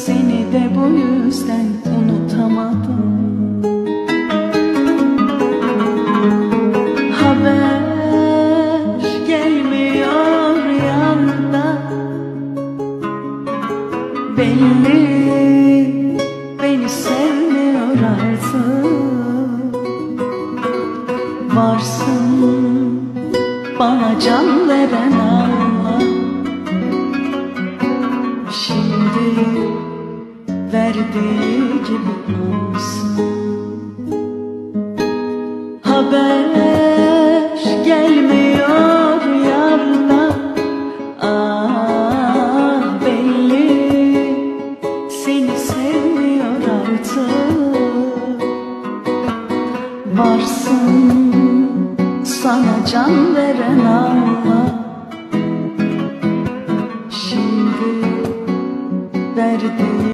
Seni de bu yüzden unutamadım. Haber gelmiyor yandan Belli beni sevmiyor artık. Varsın bana can veren Allah Şimdi verdiği gibi olsun. Haber gelmiyor yardan Ah belli. Seni sevmiyor artık. Varsın sana can veren Allah. Şimdi verdiği